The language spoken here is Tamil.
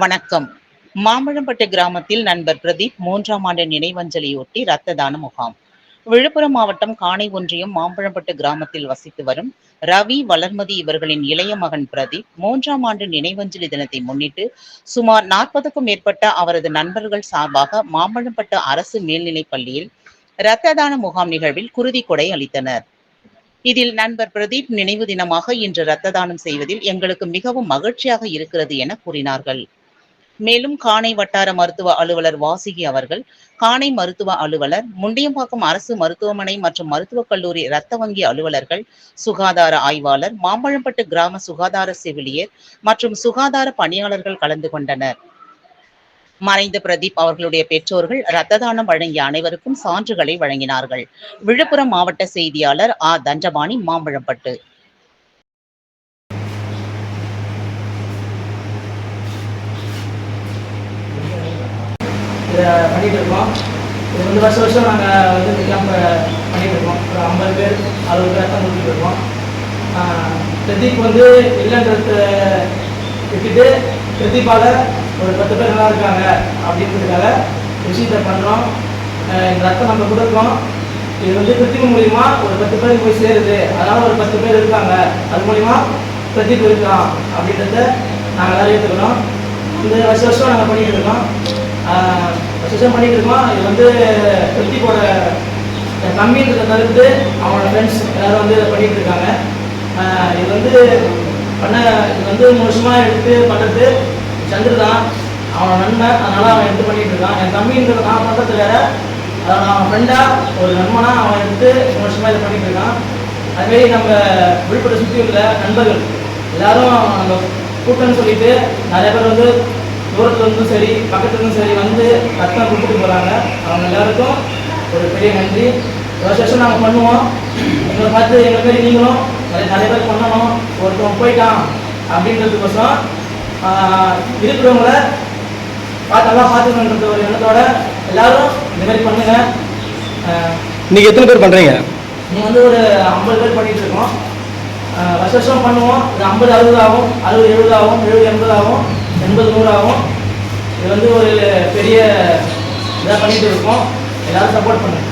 வணக்கம். மாம்பழம்பட்டு கிராமத்தில் நண்பர் பிரதீப் மூன்றாம் ஆண்டு நினைவஞ்சலியொட்டி இரத்த தான முகாம். விழுப்புரம் மாவட்டம் காணை ஒன்றியம் மாம்பழம்பட்டு கிராமத்தில் வசித்து வரும் ரவி வளர்மதி இவர்களின் இளைய மகன் பிரதீப் மூன்றாம் ஆண்டு நினைவஞ்சலி தினத்தை முன்னிட்டு சுமார் நாற்பதுக்கும் மேற்பட்ட அவரது நண்பர்கள் சார்பாக மாம்பழம்பட்டு அரசு மேல்நிலைப் பள்ளியில் இரத்த தான முகாம் நிகழ்வில் குருதி கொடை அளித்தனர். இதில் நண்பர் பிரதீப் நினைவு தினமாக இன்று இரத்த தானம் செய்வதில் எங்களுக்கு மிகவும் மகிழ்ச்சியாக இருக்கிறது என கூறினார்கள். மேலும் காணை வட்டார மருத்துவ அலுவலர் வாசுகி அவர்கள் காணை மருத்துவ அலுவலர் முண்டியம்பாக்கம் அரசு மருத்துவமனை மற்றும் மருத்துவக் கல்லூரி இரத்த வங்கி அலுவலர்கள் சுகாதார ஆய்வாளர் மாம்பழம்பட்டு கிராம சுகாதார செவிலியர் மற்றும் சுகாதார பணியாளர்கள் கலந்து கொண்டனர். மறைந்த பிரதீப் அவர்களுடைய பெற்றோர்கள் இரத்த தானம் வழங்கிய அனைவருக்கும் சான்றுகளை வழங்கினார்கள். விழுப்புரம் மாவட்ட செய்தியாளர் ஆ. தண்டபாணி மாம்பழம்பட்டு. இதை இருக்கோம். இது வந்து வருஷம் வருஷம் நாங்கள் வந்து இந்த பண்ணிகிட்டு இருக்கோம். ஒரு ஐம்பது பேர் அறுபது பேர் தான் கொடுத்துட்டு இருக்கோம். பிரதீப் வந்து இல்லைன்றத விட்டுட்டு பிரதீப்பால ஒரு பத்து பேர் நல்லா இருக்காங்க அப்படின்றதுக்காக விஷயத்தை பண்ணுறோம் இந்த ரத்தம் நம்ம கொடுக்குறோம் இது வந்து பிரதீப் மூலிமா ஒரு பத்து பேருக்கு போய் சேருது. அதனால் ஒரு பத்து பேர் இருக்காங்க. அது மூலிமா பிரதீப் இருக்கலாம் அப்படின்றத நாங்கள் எல்லாரும் ஏற்றுக்கிறோம் இந்த வருஷம் வருஷம் நாங்கள் பண்ணிகிட்டு இருக்கோம். சிஸ்டம் பண்ணிட்டு இருக்கோம் இது வந்து பிரதீப்போட கம்மின்றதை தவிர்த்து அவனோட ஃப்ரெண்ட்ஸ் எல்லாரும் வந்து பண்ணிட்டு இருக்காங்க இது வந்து பண்ண இது வந்து மூணு வருஷமா எடுத்து பண்ணுறது சந்திர தான். அவன் நண்பன் அதனால அவன் எடுத்து பண்ணிட்டு இருக்கான் என் தம்பின்றது நான் பண்ணுறது வேற. அதை நான் அவன் ஃப்ரெண்டாக ஒரு நண்பனா அவன் எடுத்து மூணு வருஷமா இதை பண்ணிட்டு இருக்கான் அதுமாரி நம்ம விழுப்புரம் சுற்றி உள்ள நண்பர்கள் எல்லாரும் நம்ம கூட்டம்னு சொல்லிட்டு நிறைய பேர் வந்து தூரத்துல இருந்தும் சரி பக்கத்துல இருந்தும் சரி வந்து ரத்தம் கொடுத்துட்டு போறாங்க. அவங்க எல்லாருக்கும் ஒரு பெரிய நன்றி. வருஷம் வருஷம் நாங்கள் பண்ணுவோம். எங்களை பார்த்து எங்களை மாரி நீங்களும் நிறைய நிறைய பேர் பண்ணணும். ஒருத்தவன் போயிட்டான் அப்படின்றதுக்கோசம் இருக்கிறவங்கள பார்த்து நல்லா பார்த்துக்கணுன்ற ஒரு எண்ணத்தோட எல்லாரும் இந்த மாதிரி பண்ணுங்க. இன்னைக்கு எத்தனை பேர் பண்றீங்க? நீங்க வந்து ஒரு ஐம்பது பேர் பண்ணிட்டு இருக்கோம். ஆஹ் வருஷம் வருஷம் பண்ணுவோம். இது ஐம்பது அறுபது ஆகும். அறுபது எழுபது ஆகும். எழுபது எண்பது ஆகும். ஐம்பது நூறு ஆகும். இது வந்து ஒரு பெரிய இதாக பண்ணிகிட்டு இருக்கோம். எல்லாரும் சப்போர்ட் பண்ணுங்கள்